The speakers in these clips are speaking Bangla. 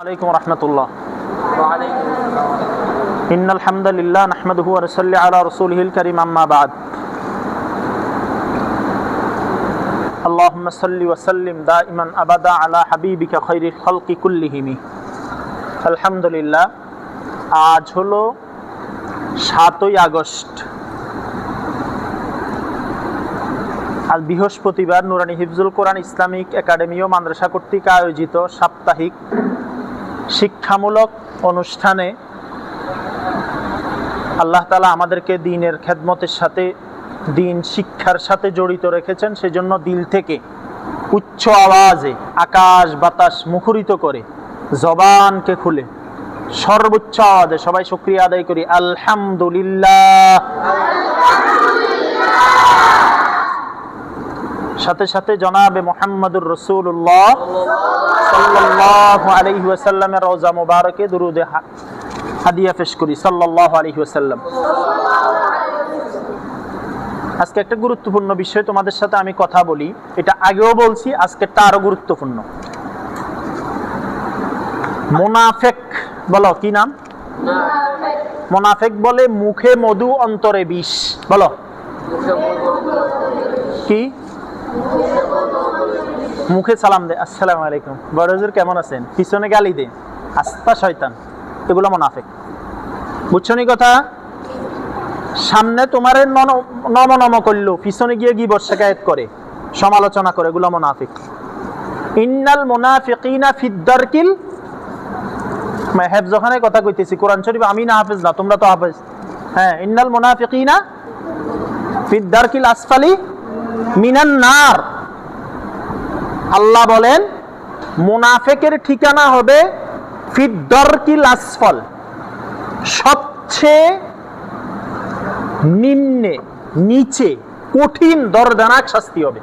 عليكم ورحمة الله وعليكم السلام إن الحمد لله نحمده ونصلي على رسوله الكريم أما بعد اللهم صل وسلم دائما أبدا على حبيبك خير الخلق كلهم الحمد لله আজ হলো সাতই আগস্ট আজ বৃহস্পতিবার নুরানি হিফজুল কোরআন ইসলামিক একাডেমি ও মাদ্রাসা কর্তৃক আয়োজিত সাপ্তাহিক শিক্ষামূলক অনুষ্ঠানে আল্লাহ তালা আমাদেরকে দিনের খেদমতের সাথে, দিন শিক্ষার সাথে জড়িত রেখেছেন, সেজন্য দিল থেকে উচ্চ আওয়াজে আকাশ বাতাস মুখরিত করে জবানকে খুলে সর্বোচ্চ আওয়াজে সবাই শুক্রিয়া আদায় করি, আলহামদুলিল্লাহ। সাথে সাথে জনাবে মোহাম্মদুর রসুল্লাহ সাল্লাল্লাহু আলাইহি ওয়াসাল্লামের রওজা মুবারকে হাদিয়া পেশ করি, সাল্লাল্লাহু আলাইহি ওয়াসাল্লাম। আজকে একটা গুরুত্বপূর্ণ বিষয় তোমাদের সাথে আমি কথা বলি, এটা আগেও বলছি আজকেরটা আরও গুরুত্বপূর্ণ। মোনাফেক বলো, কি নাম? মোনাফেক বলে মুখে মধু, অন্তরে বিষ, বলো। কি? মুখে সালাম দে, আসসালামু আলাইকুম। বড় কেমন আছেন? পিছনে গালি দে, আস্তা শয়তান। এগুলো মোনাফেক। বুঝছ নি কথা? সামনে তোমার নম নম করল, পিছনে গিয়ে গিয়ে বর্ষাকায়ত করে, সমালোচনা করে, এগুলো মোনাফিক। ইন্নাল মোনাফিকিনা ফিদ্দারকিল হেফজ ওখানে কথা কইতেছি, কোরআন শরীফ আমি না হাফেজ না, তোমরা তো হাফেজ। হ্যাঁ ইন্নাল মোনাফিকিনা ফিদ্দারকিল আসফালি মিনান নার। আল্লাহ বলেন মুনাফেকের ঠিকানা হবে ফিদ্দরকিল আসফল সবচেয়ে নিম্নে নিচে কঠিন দরদানাক শাস্তি হবে।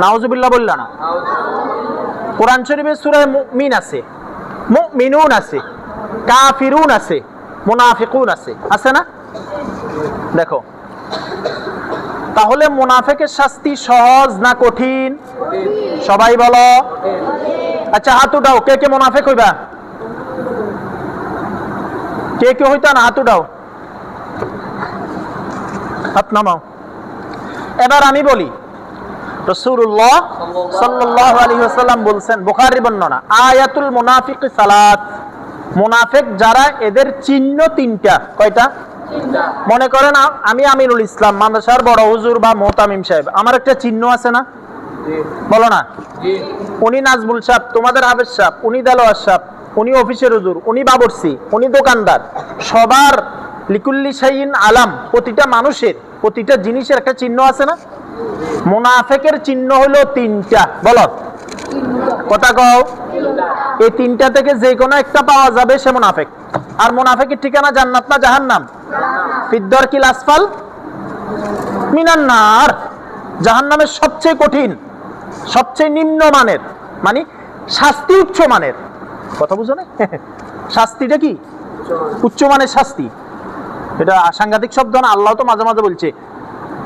নাউজুবিল্লাহ। বললা না। কোরআন শরীফে সূরায় মুমিন আছে মুমিনুন আছে কাফিরুন আছে মুনাফিকুন আছে। আছে না? দেখো। তাহলে মুনাফেকের শাস্তি সহজ না কঠিন? সবাই বলো। আচ্ছা হাত উঠাও। কে কে মুনাফেক হইবা? কে কে হইতা না হাত উঠাও। হাত নামাও। এবার আমি বলি রসুল্লাহ সাল্লাল্লাহু আলাইহি ওয়াসাল্লাম বলছেন বুখারী বর্ণনা, আয়াতুল মুনাফিক সালাত। মুনাফিক যারা, এদের চিহ্ন তিনটা। কয়টা? মনে করেন আমি আমিরুল ইসলাম মাদ্রাসার বড় হুজুর বা মোহতামিম সাহেব। আমার একটা চিহ্ন আছে না? বলো না। উনি নাজমুল সাহেব তোমাদের হাফেজ সাহেব উনি দেলোয়ার সাহেব উনি অফিসের হুজুর উনি বাবরসি উনি দোকানদার। সবার লিকুল্লি শাইন আলাম প্রতিটা মানুষের প্রতিটা জিনিসের একটা চিহ্ন আছে না? মুনাফেকের চিহ্ন হলো তিনটা। বলো। কথা কও। এই তিনটা থেকে যে কোনো একটা পাওয়া যাবে সে মুনাফেক। আর মুনাফেকের ঠিকানা জান্নাত না জাহান্নাম? ফিদ্দর কিল আসফাল মিনান্নার জাহান্নামের সবচেয়ে কঠিন, সবচেয়ে নিম্ন মানের মানে শাস্তি উচ্চ মানের। কথা বুঝো না? শাস্তিটা কি? উচ্চ মানের শাস্তি। এটা সাংঘাতিক শব্দ না, আল্লাহ তো মাঝে মাঝে বলছে,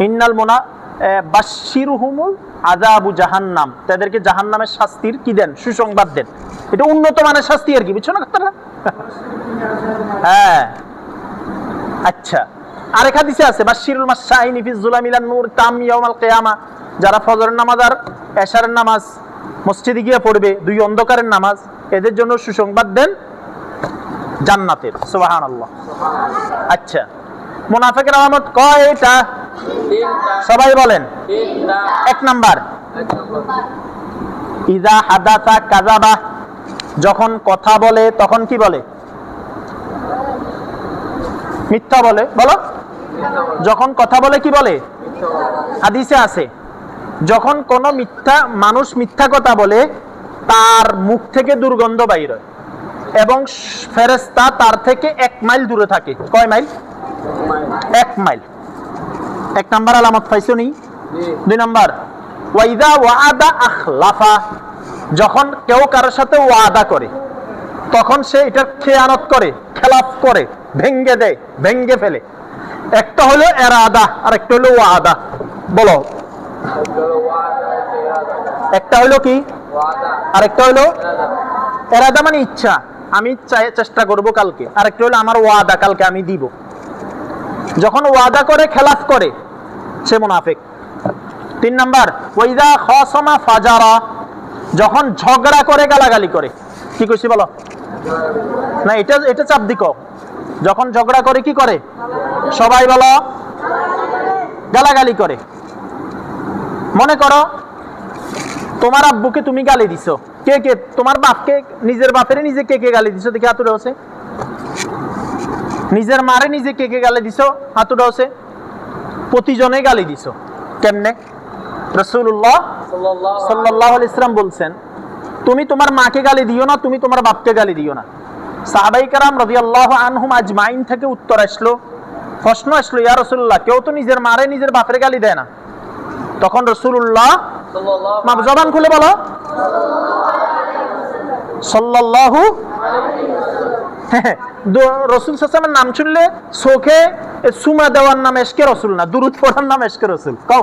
ইন্নাল মোনা বাশিরুহুমুল আজাবু জাহান্নাম। তাদেরকে জাহান্নামের শাস্তির কি দেন? সুসংবাদ দেন। এটা উন্নত মানের শাস্তি আর কি, বুঝছ না হ্যাঁ। আচ্ছা। আরেক হাদিসে আছে বাশিরুল মাসাইনি ফি যুলামিলান নূর তাম ইয়াউমাল কিয়ামা। যারা ফজরের নামাজ আর এশারের নামাজ মসজিদে গিয়ে পড়বে, দুই অন্ধকারের নামাজ, এদের জন্য সুসংবাদ দেন জান্নাতের। সুবহানাল্লাহ। আচ্ছা। মুনাফিকের আলামত কয়টা? সবাই বলেন। এক নাম্বার। ইজা হাদাসা কাজাবা যখন কথা বলে তখন কি বলে? মিথ্যা বলে। বলো। যখন কথা বলে কি বলে? হাদিসে আছে। যখন কোনো মিথ্যা মানুষ মিথ্যা কথা বলে তার মুখ থেকে দুর্গন্ধ বাইর হয়। এবং ফেরেস্তা তার থেকে এক মাইল দূরে থাকে। কয় মাইল? মাইল। এক নাম্বার আলামত পাইছো নি? দুই নাম্বার ওয়াইদা ওয়াদা আখলাফা। যখন কেউ কারোর সাথে ওয়াদা করে তখন সে এটা খেয়ানত করে খেলাফ করে ভেঙ্গে দেয় ভেঙ্গে ফেলে। একটা হলো এরাদা আর একটা হলো ওয়াদা। বলো। একটা হলো কি? আর একটা হলো এরাদা মানে ইচ্ছা। আমি চাই- চেষ্টা করব কালকে। আরেকটা হলো আমার ওয়াদা কালকে আমি দিব। যখন ওয়াদা করে, খেলাফ করে, সে মুনাফিক। তিন নাম্বার ওইদা খসমা ফাজারা, যখন ঝগড়া করে, গালাগালি করে। কি কইছি বলো? না, এটা এটা চাপ দিক। যখন ঝগড়া করে, কি করে? সবাই বলো, গালাগালি করে। মনে করো, তোমার আব্বুকে তুমি গালি দিছো। কে কে? তোমার বাপকে, নিজের বাপের নিজে কে কে গালি দিছো? দেখি হাতুড়ে হচ্ছে নিজের মারে নিজে কে কে গালি দিছো? হাতুড়ে হচ্ছে প্রতিজনে গালি দিছো। কেমনে? রসুল্লাহ সাল্লাল্লাহু সাল্লাহ ইসলাম বলছেন তুমি তোমার মাকে গালি দিও না তুমি তোমার বাপকে গালি দিও না। সাহাবাই কারাম রবি আল্লাহ আনহুম আজমাইন থেকে উত্তর আসলো প্রশ্ন আসলো ইয়া রসুল্লাহ কেউ তো নিজের মারে নিজের বাপের গালি দেয় না? তখন রসুল্লাহ জবান খুলে বলো। সাল্লাল্লাহু রসুল সাসামের নাম শুনলে চোখে সুমা দেওয়ার নাম এসকে রসুল না, দুরুদ পড়ার নাম এসকে রসুল। কও।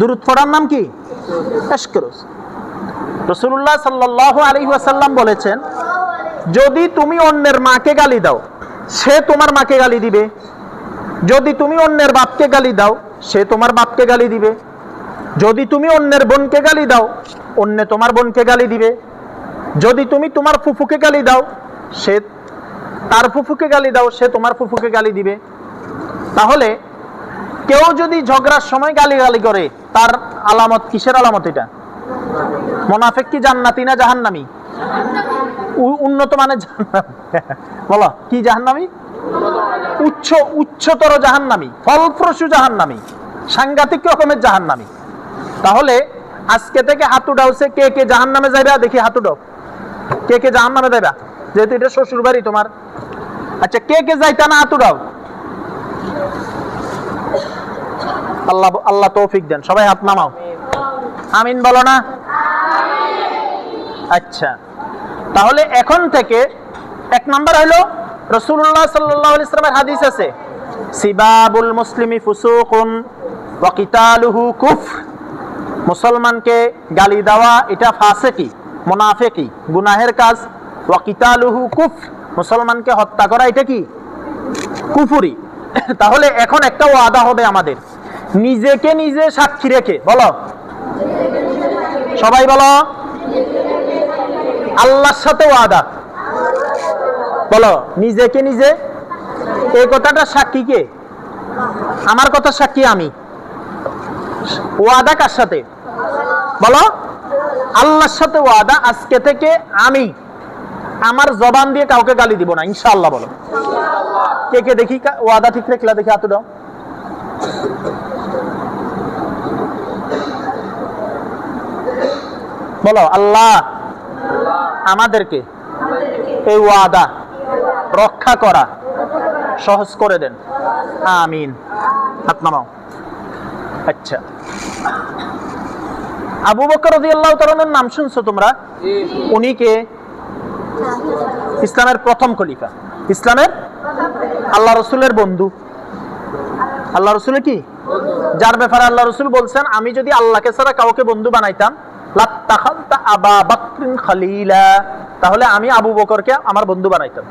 দুরুদ পড়ার নাম কি? এসকে রসুল। রসুল্লাহ সাল্লাহ আলী ওয়াসাল্লাম বলেছেন, যদি তুমি অন্যের মাকে গালি দাও, সে তোমার মাকে গালি দিবে। যদি তুমি অন্যের বাপকে গালি দাও, সে তোমার বাপকে গালি দিবে। যদি তুমি অন্যের বোনকে গালি দাও, অন্য তোমার বোনকে গালি দিবে। যদি তুমি তোমার ফুফুকে গালি দাও, সে তার ফুফুকে গালি দাও, সে তোমার ফুফুকে গালি দিবে। তাহলে কেউ যদি ঝগড়ার সময় গালি গালি করে, তার আলামত কিসের আলামত এটা? মোনাফেক কি জান্নাতি না জাহান্নামি? উন্নত মানের বলো, কি জাহান্নামি? উচ্চ, উচ্চতর জাহান্নামি, ফলপ্রসূ জাহান্নামি, সাংঘাতিক রকমের জাহান্নামি। তাহলে আজকে থেকে হাতু ডাউসে কে কে জাহান্নামে যাইবা? দেখি হাতু কে কে জাহান্নামে যাইবা? যেহেতু এটা শ্বশুর বাড়ি তোমার। আচ্ছা কে কে যাইতা না হাতু ডাও আল্লাহ আল্লাহ তৌফিক দেন। সবাই হাত নামাও। আমিন বলো না? আচ্ছা। তাহলে এখন থেকে এক নাম্বার হলো রসুল্লাহ সাল্লাহ ইসলামের হাদিস আছে, সিবাবুল মুসলিমি ফুসুকুন ওয়া কিতালুহু কুফর। মুসলমানকে গালি দেওয়া, এটা ফাসেকি মুনাফেকি, গুনাহের কাজ, ওয়া কিতালুহু কুফ, মুসলমানকে হত্যা করা, এটা কি? কুফুরি। তাহলে এখন একটা ওয়াদা হবে আমাদের। নিজেকে নিজে সাক্ষী রেখে, বলো। সবাই বলো। আল্লাহর সাথে ওয়াদা। বলো, নিজেকে নিজে। এই কথাটা সাক্ষী কে? আমার কথা সাক্ষী আমি। ওয়াদা কার সাথে? বলো। আল্লাহর সাথে ওয়াদা আজকে থেকে আমি আমার জবান দিয়ে কাউকে গালি দিব না, ইনশাআল্লাহ বলো। কে কে দেখি ওয়াদা ঠিক রেখলা দেখি হাতু দাও বলো, আল্লাহ আমাদেরকে এই ওয়াদা রক্ষা করা সহজ করে দেন। আমিন। হাত নামাও। আচ্ছা। আবু বকর রাদিয়াল্লাহু তাআলার নাম শুনছো তোমরা? উনি কে? ইসলামের প্রথম খলিফা। ইসলামের? আল্লাহ রসুলের বন্ধু। আল্লাহ রসুলের কি? যার ব্যাপারে আল্লাহ রসুল বলছেন আমি যদি আল্লাহকে ছাড়া কাউকে বন্ধু বানাইতাম আবা খলিলা। তাহলে আমি আবু বকরকে আমার বন্ধু বানাইতাম।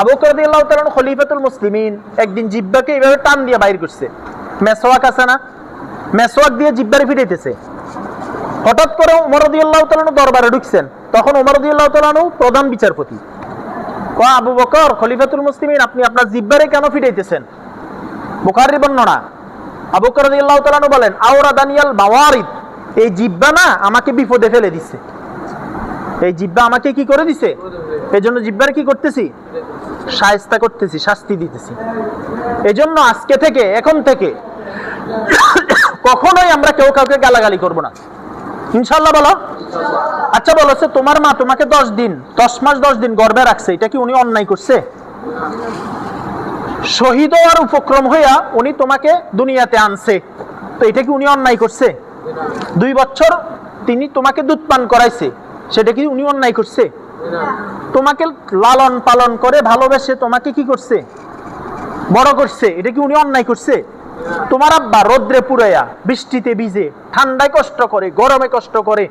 আবু বকর রাদিয়াল্লাহু তাআলা খলিফাতুল মুসলিমিন। একদিন জিব্বাকে এইভাবে টান দিয়ে বাইর করছে। মেসওয়াক আছে না? মেসওয়াক দিয়ে জিব্বারে ফিটাইতেছে। হঠাৎ করে উমর রাদিয়াল্লাহু দরবারে ঢুকছেন। তখন উমর রাদিয়াল্লাহু প্রধান বিচারপতি। ক আবু বকর, খলিফাতুল মুসলিমিন, আপনি আপনার জিব্বারে কেন ফিটাইতেছেন? বুখারীর বর্ণনা। আবু বকর রাদিয়াল্লাহু বলেন, আওরা দানিয়াল বাওয়ারিদ এই জিব্বা না আমাকে বিপদে ফেলে দিছে। এই জিব্বা আমাকে কি করে দিছে? এই জন্য জিব্বার কি করতেছি? সায়স্তা করতেছি, শাস্তি দিতেছি। এজন্য আজকে থেকে, এখন থেকে কখনোই আমরা কেউ কাউকে গালাগালি করব না। ইনশাল্লাহ বলো। আচ্ছা বলো তোমার মা তোমাকে দশ দিন, দশ মাস দশ দিন গর্বে রাখছে, এটা কি উনি অন্যায় করছে? শহীদ হওয়ার উপক্রম হইয়া উনি তোমাকে দুনিয়াতে আনছে, তো এটা কি উনি অন্যায় করছে? দুই বছর তিনি তোমাকে দুধ পান করাইছে, সেটা কি উনি অন্যায় করছে? তোমাকে লালন পালন করে ভালোবেসে তোমাকে কি করছে? বড় করছে, এটা কি উনি অন্যায় করছে? তোমার আব্বা রোদ্রে পুরাইয়া বৃষ্টিতে ভিজে, ঠান্ডায় কষ্ট করে, গরমে কষ্ট করে,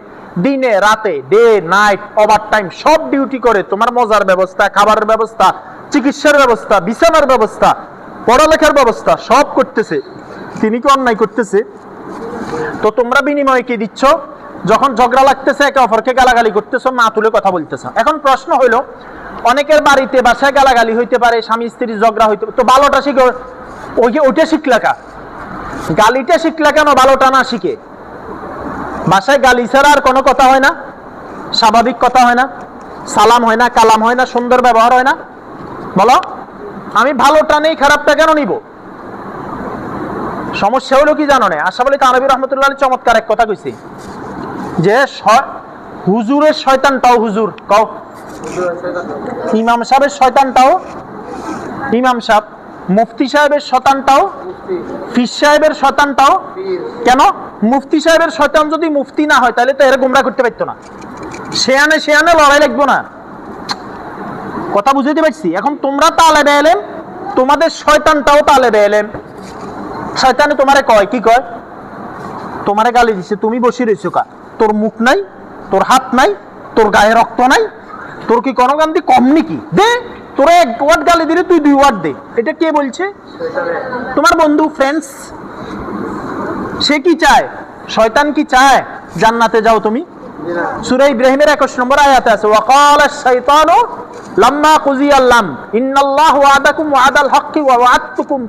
দিনে, রাতে, ডে, নাইট, ওভার টাইম সব ডিউটি করে। তোমার মজার ব্যবস্থা, খাবারের ব্যবস্থা, চিকিৎসার ব্যবস্থা, বিছানার ব্যবস্থা, পড়ালেখার ব্যবস্থা সব করতেছে। তিনি কি অন্যায় করতেছে? তো তোমরা বিনিময়ে কি দিচ্ছ? যখন ঝগড়া লাগতেছে, একে অপরকে গালাগালি করতেছো, মা তুলে কথা বলতেছো। এখন প্রশ্ন হইল, অনেকের বাড়িতে বাসায় গালাগালি হইতে পারে, স্বামী স্ত্রীর ঝগড়া হইতে তো ভালোটা শিখে ওই ওইটা শিখলা কা গালিটা শিখলা কেন ভালোটা না শিখে। বাসায় গালি ছাড়া আর কোনো কথা হয় না। স্বাভাবিক কথা হয় না। সালাম হয় না, কালাম হয় না, সুন্দর ব্যবহার হয় না। বলো, আমি ভালোটা নেই খারাপটা কেন নিব? সমস্যা হলো কি জানো না? আশা বলি তানবী রহমতুল্লাহ চমৎকার এক কথা কইছি। যে হুজুরের শয়তানটাও হুজুর, কও। ইমাম সাহেবের শয়তানটাও ইমাম সাহেব। মুফতি সাহেবের শতানটাও ফিস সাহেবের শতানটাও, কেন? মুফতি সাহেবের শয়তান যদি মুফতি না হয়, তাহলে তো এরা গুমরা করতে পারতো না। শেয়ানে শেয়ানে লড়াই লাগবো না। কথা বুঝাইতে পারছি? এখন তোমরা তালে বেলেন তোমাদের শয়তানটাও তালে বেলেন শয়তানে তোমারে কয়, কি কয়? তোমারে গালি দিছে, তুমি বসে রয়েছো কা? তোর মুখ নাই, তোর হাত নাই, তোর গায়ে রক্ত নাই, তোর কি কোনো গান্ধী কম নাকি? দে! তোরা এক ওয়ার্ড গালি দিলে, তুই দুই ওয়ার্ড দে। এটা কে বলছে? তোমার বন্ধু ফ্রেন্ডস, সে কি চায়? শয়তান কি চায়? জান্নাতে যাও তুমি। সূরা ইব্রাহিমের 21 নম্বর আয়াতে আছে, ওয়াকাল কুজিয়াল্লাম ইন্নাল্লাহু ওয়াদাকুম ওয়াদাল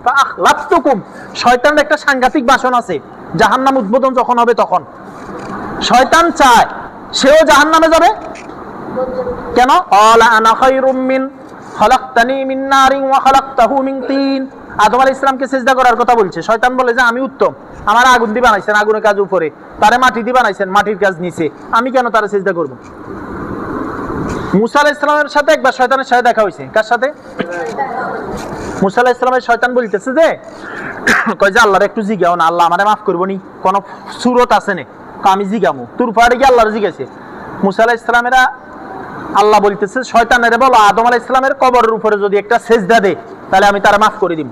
ফাআখলাফতুকুম। শয়তানের একটা সাংঘাতিক ভাষণ আছে, জাহান্নাম উদ্বোধন যখন হবে তখন। শয়তান চায়, সেও জাহান্নামে যাবে? কেন? অলা আনা খায়রুম মিন খলাকতানি মিন নারিন ওয়া খলাকতাহু তিন। আদম করার কথা বলছে। শয়তান বলে যে, আমি উত্তম। আমার আগুন দিয়ে বানাইছেন, আগুনের কাজ উপরে। তারে মাটি দিয়ে বানাইছেন, মাটির কাজ নিচে। আমি কেন তারে সিজদা করব? মুসা আলাইহিস সালামের সাথে একবার শয়তানের সাথে দেখা হয়েছে। কার সাথে? মুসা আলাইহিস সালামের শয়তান বলতেছে যে, কয় যে, আল্লাহর একটু জিগাও না। আল্লাহ আমারে মাফ করব নি। কোন সুরত আছে নে। আমি জিগামু। তোর পাহাড়ে গিয়ে আল্লাহর জিগাইছে। মুসা আলাইহিস সালামেরা আল্লাহ বলতেছে, শয়তানের বলো আদম আলাইহিস ইসলামের কবরের উপরে যদি একটা সেজদা দে তাহলে আমি তারা মাফ করে দিব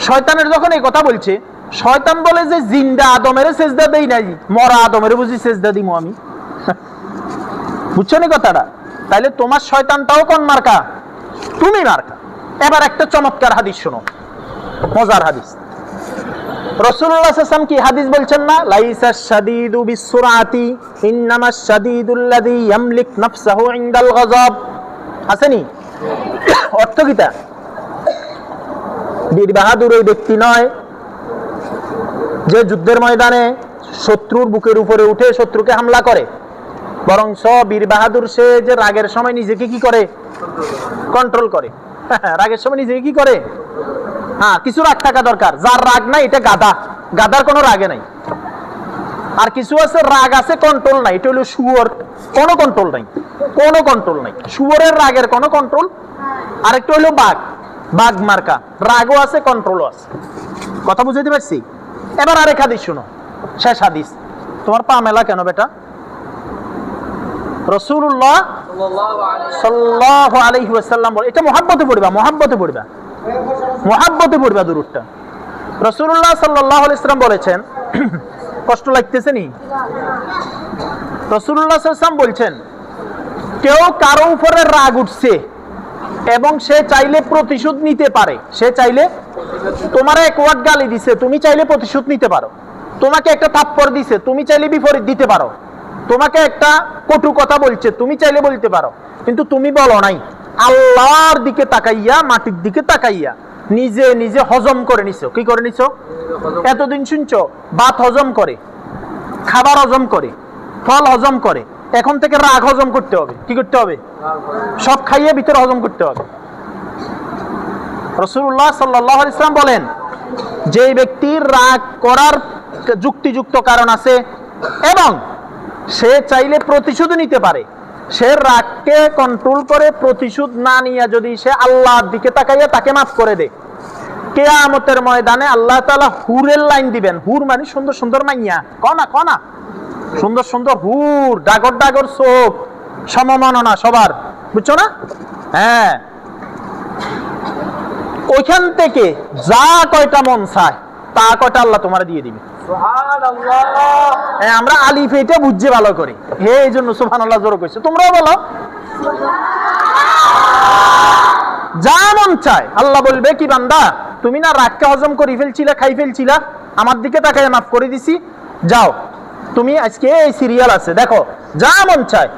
শয়তানের যখন এই কথা বলছে, শয়তান বলে যে, জিন্দা আদমের সেজদা দেই নাই, মরা আদমের বুঝি সেজদা দিমু আমি। বুঝছ নি কথাটা? তাইলে তোমার শয়তানটাও কোন মার্কা? তুমি মার্কা। এবার একটা চমৎকার হাদিস শোনো, মজার হাদিস। কি হাদিস বলছেন না? লাইসা অর্থ বীর বাহাদুর ওই ব্যক্তি নয় যে যুদ্ধের ময়দানে শত্রুর বুকের উপরে উঠে শত্রুকে হামলা করে। বরং স বীর বাহাদুর সে যে রাগের সময় নিজেকে কি করে? কন্ট্রোল করে। রাগের সময় নিজেকে কি করে? হ্যাঁ কিছু রাগ থাকা দরকার। যার রাগ নাই এটা গাদা গাদার কোনো রাগে নাই। আর কিছু আছে রাগ আছে কন্ট্রোল নাই। এটা হলো শুয়োর। কোনো কন্ট্রোল নাই। কোনো কন্ট্রোল নাই। শুয়োরের রাগের কোনো কন্ট্রোল আর আরেকটা হলো বাঘ। বাঘ মার্কা। রাগও আছে কন্ট্রোলও আছে। কথা বুঝাইতে পারছি? এবার আরেক হাদিস শুনো। শেষ হাদিস। তোমার পা মেলা কেন বেটা? রসুল্লাহ সাল্লাল্লাহু আলাইহি ওয়াসাল্লাম বলে এটা মহাব্বতে পড়বা মহাব্বতে পড়বা। মহাব্বতে পড়বা দুরুটটা রসুল্লাহ সাল্লাল্লাহু আলাইহি ওয়াসাল্লাম বলেছেন, কষ্ট লাগতেছে নি? রসুল্লাহ সাল্লাম বলছেন, কেউ কারও উপরে রাগ উঠছে এবং সে চাইলে প্রতিশোধ নিতে পারে। সে চাইলে তোমার এক ওয়ার্ড গালি দিছে, তুমি চাইলে প্রতিশোধ নিতে পারো। তোমাকে একটা থাপ্পড় দিছে, তুমি চাইলে বিপরীত দিতে পারো। তোমাকে একটা কটু কথা বলছে, তুমি চাইলে বলতে পারো। কিন্তু তুমি বলো নাই, আল্লাহর দিকে তাকাইয়া, মাটির দিকে তাকাইয়া নিজে নিজে হজম করে নিছো। কি করে নিছো? এতদিন শুনছো, ভাত হজম করে, খাবার হজম করে, ফল হজম করে, এখন থেকে রাগ হজম করতে হবে। কি করতে হবে? সব খাইয়ে ভিতরে হজম করতে হবে। রসুল্লাহ সাল্লাহ ইসলাম বলেন যে ব্যক্তির রাগ করার যুক্তিযুক্ত কারণ আছে এবং সে চাইলে প্রতিশোধ নিতে পারে সে রাগকে কন্ট্রোল করে, প্রতিশোধ না নিয়ে যদি সে আল্লাহর দিকে তাকাইয়া তাকে মাফ করে দে কেয়ামতের ময়দানে আল্লাহ তাআলা হুরের লাইন দিবেন। হুর মানে সুন্দর সুন্দর মাইয়া। কনা কনা। সুন্দর সুন্দর হুর, ডাগর ডাগর চোখ। সমমাননা সবার। বুঝছ না? হ্যাঁ। ওইখান থেকে যা কয়টা মন চায় তা কটা আল্লাহ তোমার দিয়ে দিবে। হ্যাঁ, আমরা আলিফ এটা বুঝছে ভালো করে। হে এই জন্য সুফান আল্লাহ জোর করছে তোমরাও বলো। যা মন চায় আল্লাহ বলবে কি বান্দা তুমি না রাগকে হজম করে ফেলছিলা খাই ফেলছিলা আমার দিকে তাকায় মাফ করে দিছি যাও। তুমি আজকে এই সিরিয়াল আছে, দেখো, যা মন চায়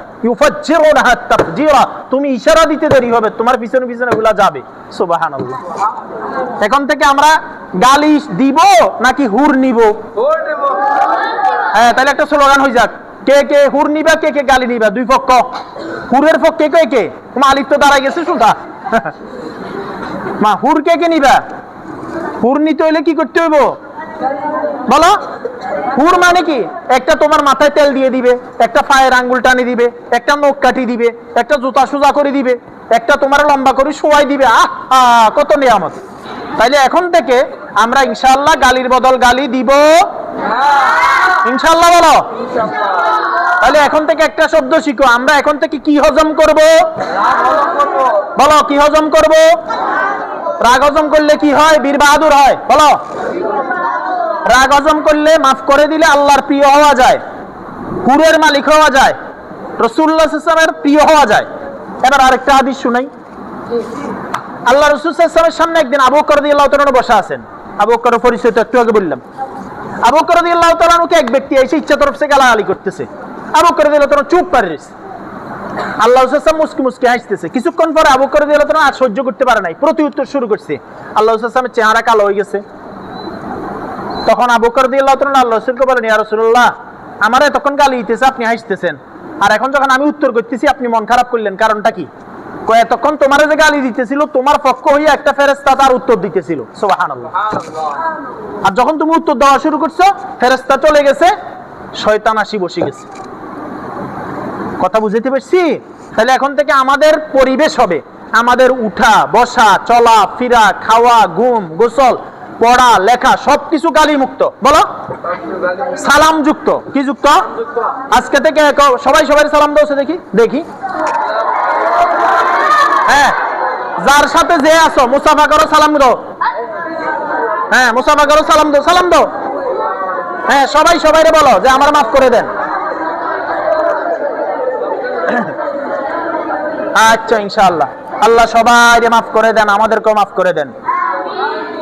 তুমি ইশারা দিতে দেরি হবে, তোমার পিছনে পিছনে গুলা যাবে। সুবহানাল্লাহ। এখন থেকে আমরা গালি দিব নাকি হুর নিব? হ্যাঁ তাহলে একটা স্লোগান হয়ে যাক। কে কে হুর নিবা, কে কে গালি নিবা, দুই পক্ষ। হুরের পক্ষে কে কে? মালিক তো দাঁড়াই গেছে সুধা মা, হুর কে কে নিবা? হুর নিতে হইলে কি করতে হইব? বলো। হুর মানে কি? একটা তোমার মাথায় তেল দিয়ে দিবে, একটা পায়ের আঙ্গুল টানি দিবে, একটা নখ কাটি দিবে, একটা জুতা সুজা করে দিবে, একটা তোমার লম্বা করে শোয়াই দিবে। আহ কত নিয়ামত। তাইলে এখন থেকে আমরা ইনশাআল্লাহ গালির বদল গালি দিব। ইনশাআল্লাহ বলো। তাহলে এখন থেকে একটা শব্দ শিখো। আমরা এখন থেকে কি হজম করব? বলো, কি হজম করব? রাগ হজম করলে কি হয়? বীর বাহাদুর হয়। বলো। রাগ হজম করলে মাফ করে দিলে আল্লাহর প্রিয় হওয়া যায়। কুরের মালিক হওয়া যায়। রসুল্লাহ ইসলামের প্রিয় হওয়া যায়। এবার আরেকটা হাদিস শুনাই। আল্লাহ রসুল ইসলামের সামনে একদিন আবু রাদিয়াল্লাহু তাআলা বসা আছেন। আবু বকরের পরিচয় তো একটু আগে বললাম। আবু বকর রাদিয়াল্লাহু তাআলাকে এক ব্যক্তি এসে ইচ্ছা তরফ থেকে গালাগালি করতেছে। আবু বকর রাদিয়াল্লাহু তাআলা চুপ পারে রয়েছে। আল্লাহ রসুল মুসকি মুসকি হাসতেছে। কিছুক্ষণ পরে আবু বকর রাদিয়াল্লাহু তাআলা আর সহ্য করতে পারে নাই। প্রতি উত্তর শুরু করছে। আল্লাহ রসুলের চেহারা কালো হয়ে গেছে। তখন আবু তাআলা আল্লাহ রসুলকে বলেন ইয়া আমার তখন গালি দিতেছে আপনি হাসতেছেন। আর এখন যখন আমি উত্তর করতেছি আপনি মন খারাপ করলেন কারণটা কি? এতক্ষণ তোমার যে গালি দিতেছিল তোমার পক্ষ হইয়া একটা ফেরেস্তা তার উত্তর দিতেছিল। আর যখন তুমি উত্তর দেওয়া শুরু করছ ফেরেস্তা চলে গেছে শয়তান আসি বসে গেছে। কথা বুঝতে পারছি? তাহলে এখন থেকে আমাদের পরিবেশ হবে। আমাদের উঠা বসা চলা ফিরা খাওয়া ঘুম গোসল পড়া, লেখা, সবকিছু গালি মুক্ত বলো। সালাম যুক্ত কি যুক্ত? আজকে থেকে সবাই সবাই সালাম দাও দেখি। দেখি। হ্যাঁ। যার সাথে যে আছো মুসাফা করো, সালাম দাও। হ্যাঁ মুসাফা করো, সালাম দাও সালাম দাও। হ্যাঁ সবাই সবাইরে বলো যে আমার মাফ করে দেন। আচ্ছা ইনশাআল্লাহ। আল্লাহ সবাই মাফ করে দেন, আমাদেরকেও মাফ করে দেন।